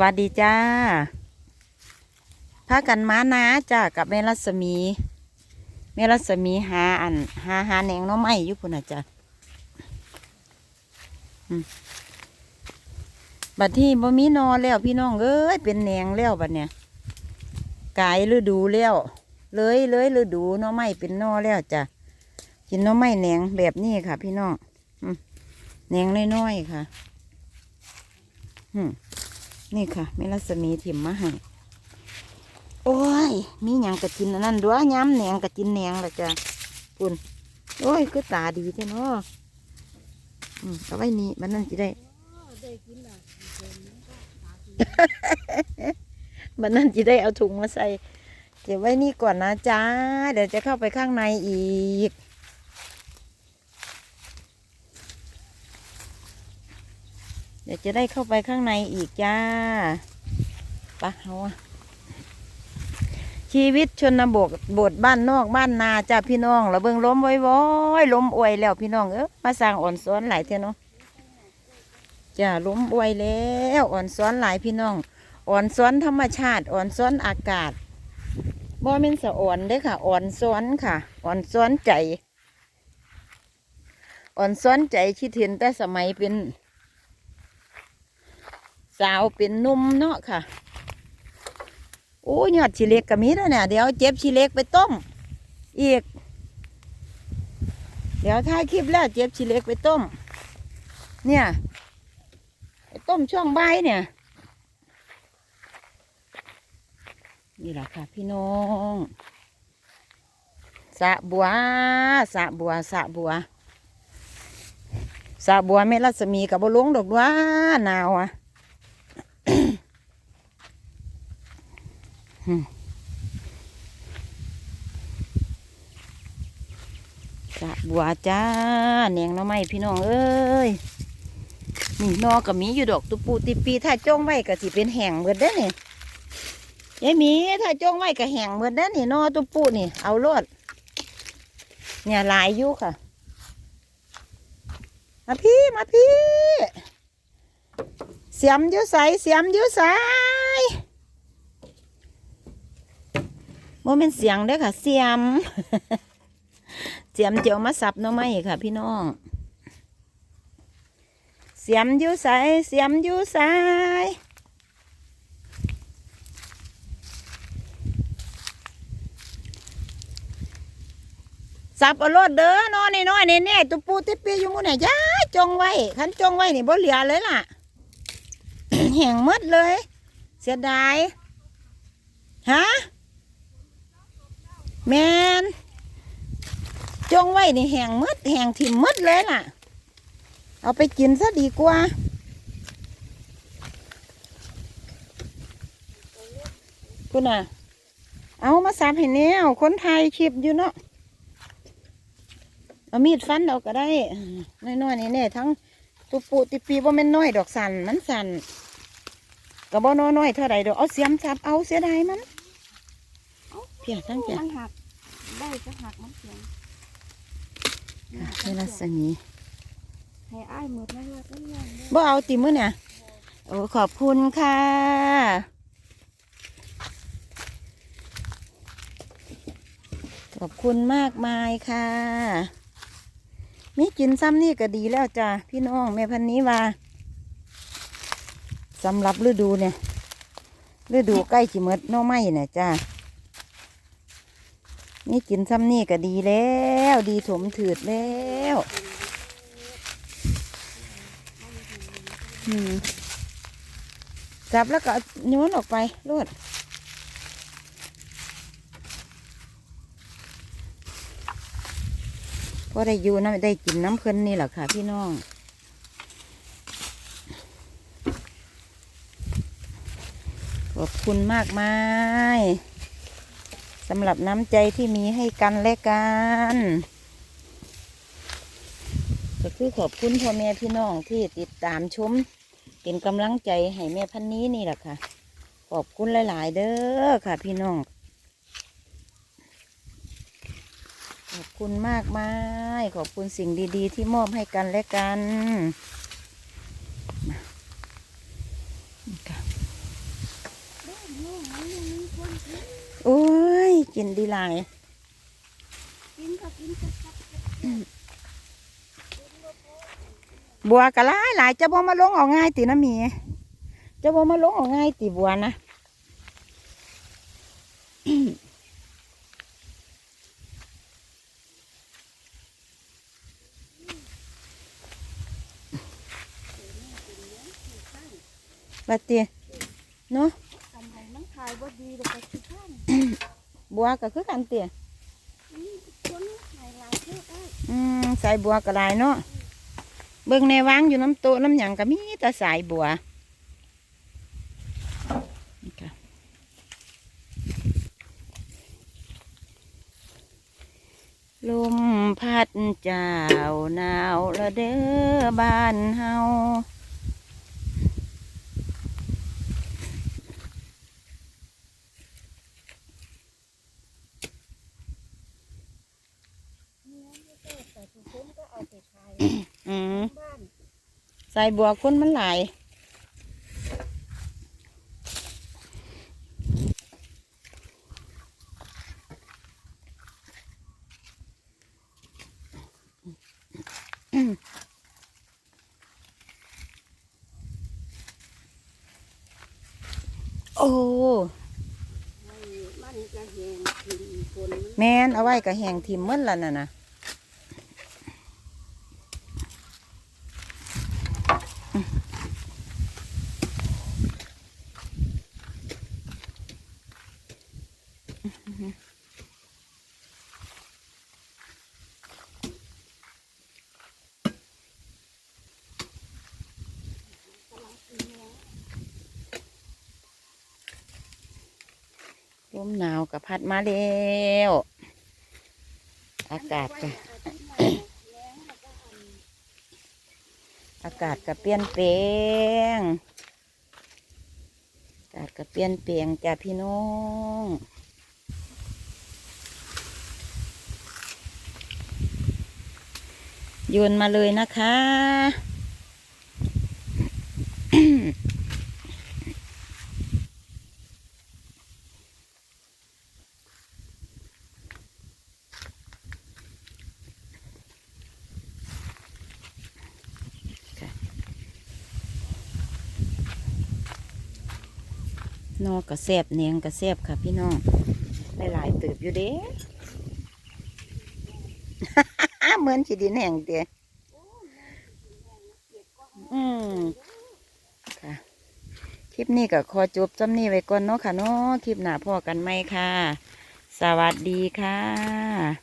วัสดีจ้าพากันมานาจ้ากับแม่รัศมี แม่รัศมีหาอันหาหาแหนงน้องไม้อยู่พุ่นน่ะจ้ะอืมบัดที่บ่มีนอแล้วพี่น้องเอ้ยเป็นแหนงแล้วบัดเนี่ยกายฤดูแล้วเลยเลยฤดูน้องไม้เป็นนอแล้วจ้ะกินน้องไม้แหนงแบบนี้ค่ะ พี่น้องแหนงน้อยๆค่ะ อืม นี่ค่ะแม่รัศมีถิ่มมาให้โอ้ย มีหยังกระจินนั่นด้วยย้ำแหนงกระจินแหนงละจ้ะปุ่นโอ้ยคือตาดีแท้เนาะอืมเอาไว้นี่มันนั่นจะได้มันนั่นจะได้เอาถุงมาใส่ เก็บไว้นี่ก่อนนะจ้า เดี๋ยวจะเข้าไปข้างในอีก ดี๋ยวจะได้เข้าไปข้างในอีกจ้าปะเอาชีวิตชนบทบทบ้านนอกบ้านนาจ้าพี่น้องเระเบิ่งล้มไว้ว้อยล้มอวยแล้วพี่น้องเออมาสร้างอ่อนซ้อนหลายเท่านาะจ้าล้มอวยแล้วอ่อนซ้อนหลายพี่น้อง อ่อนซ้อนธรรมชาติอ่อนซ้อนอากาศบ่แม่นสะอ่อนเด้ค่ะ อ่อนซ้อนค่ะ อ่อนซ้อนใจ อ่อนซ้อนใจคิดเห็นแต่สมัยเป็น สาวเป็นนุ่มเนาะค่ะ โอ้ยอดชิเล็กก็มีแล้วเนี่ยเดี๋ยวเจ็บชิเล็กไปต้มอีก เดี๋ยวถ่ายคลิปแล้วเจ็บชิเล็กไปต้ม เนี่ยไปต้มช่วงใบเนี่ย นี่แหละค่ะพี่น้องสะบัวสะบัวสะบัวสะบัวไม่รัศมีกับบ่ลงดอกว่าหนาวอะ สะบัวจ้าแหนงน้อไม้พี่น้องเอ้ยนี่นอกับมีอยู่ดอกตุปูติปีถ้าจ้องไว้ก็สิเป็นแห้งเบิดเด้อนี่ยายมีถ้าจ้องไว้ก็แห้งเบิดเด้อนี่นอตุปูนี่เอาโลดเนี่ยลายยู่ค่ะมาพี่มาพี่เสียมยื้อใสเสียมยื้อใส โมเป็นเสียงเด้อค่ะ เสียม เสียมเจียวมาสับน้อไม้ค่ะ พี่น้อง เสียมอยื้อใสเสียมอยื้อใสสับเอารถเด้อนอนน้อยๆแน่ๆตุปูติปีอยู่มู่ไหนจ้าจงไว้คันจงไว้นี่บ่เหลือเลยล่ะแห้งหมดเลย เสียดายฮะ แมนจงไว้นี่แหงหมดแหงถิ่มหมดเลยล่ะ เอาไปกินซะดีกว่า คุณน่ะ เอามาสับให้แนวคนไทยคลิปอยู่เนาะเอามีดฟันเอาก็ได้ น้อยๆนี่แน่ทั้งตุปูติปีว่ามันน้อยดอกสันมันสันก็บ่น้อยน้อยๆเท่าไรดอกเอาเสียมจับเอาเสียดายมัน เพียทั้งเพียมันหัก ได้จะหักมันเสียงเวลาสมีให้อ้ายหมดนะว่าต้องยังบ่เอาติมือเนี่ยโอ้ขอบคุณค่ะขอบคุณมากมายค่ะมีกินซ้ำนี่ก็ดีแล้วจ้ะพี่น้องแม่พันนี้ว่าสำหรับฤดูเนี่ยฤดูใกล้จิเมดหน้อไม้เนี่ยจ้า นี่กินซ้ำนี่ก็ดีแล้ว ดีถมถืดแล้วอืมจับแล้วก็โยนออกไปรวดพอได้อยู่น้ำได้กินน้ำเพลินนี่แหละค่ะพี่น้องขอบคุณมากมาย สำหรับน้ำใจที่มีให้กันและกันก็คือขอบคุณพ่อแม่พี่น้องที่ติดตามชมเป็นกำลังใจให้แม่พันนี้นี่แหละค่ะ ขอบคุณหลาย ๆ เด้อค่ะ พี่น้อง ขอบคุณมากมายขอบคุณสิ่งดี ๆ ที่มอบให้กันและกันมานี่ค่ะโน่นมันยังมีคนกินโอ้ย กินดีหลายกินก็กินก็บัวกะหลายหลายจะบ่มาลงออกง่ายตินะมีจะบ่มาลงออกง่ายติบัวนะบัดเตียเนาะทำไมมันขายบ่ดีเลยก็ขี้ข้าน บัวก็คือกันเตียนี่คนขายหลายเท่าได้อืมสายบัวก็หลายเนาะเบิ่งในวางอยู่น้ำโต๊ะน้ำหยังก็มีแต่สายบัวนี่ค่ะลมพัดเจ้าหนาวละเด้อบ้านเฮา แต่ทุกคนก็เอาไปขายอืมบ้านสายบัวคนมันหลายโอ้มันจะแหงกินคนมันแมนเอาไว้กับแหงทิมหมันละน่ะนะ มหนาวกับพัดมาแล้วอากาศก็อากาศก็เปลี่ยนแปลงอากาศก็เปลี่ยนแปลงจ้าพี่น้องโยนมาเลยนะคะ นอกกระแซบเนียงกระแซบค่ะพี่น้องหลายๆเติบอยู่เด้เหมือนฉีดินแห้งเดียอืมค่ะคลิปนี้ก็ขอจบจำนี้ไว้ก่อนเนาะค่ะเนาะคลิปหน้าพ่อกันไหมค่ะ สวัสดีค่ะ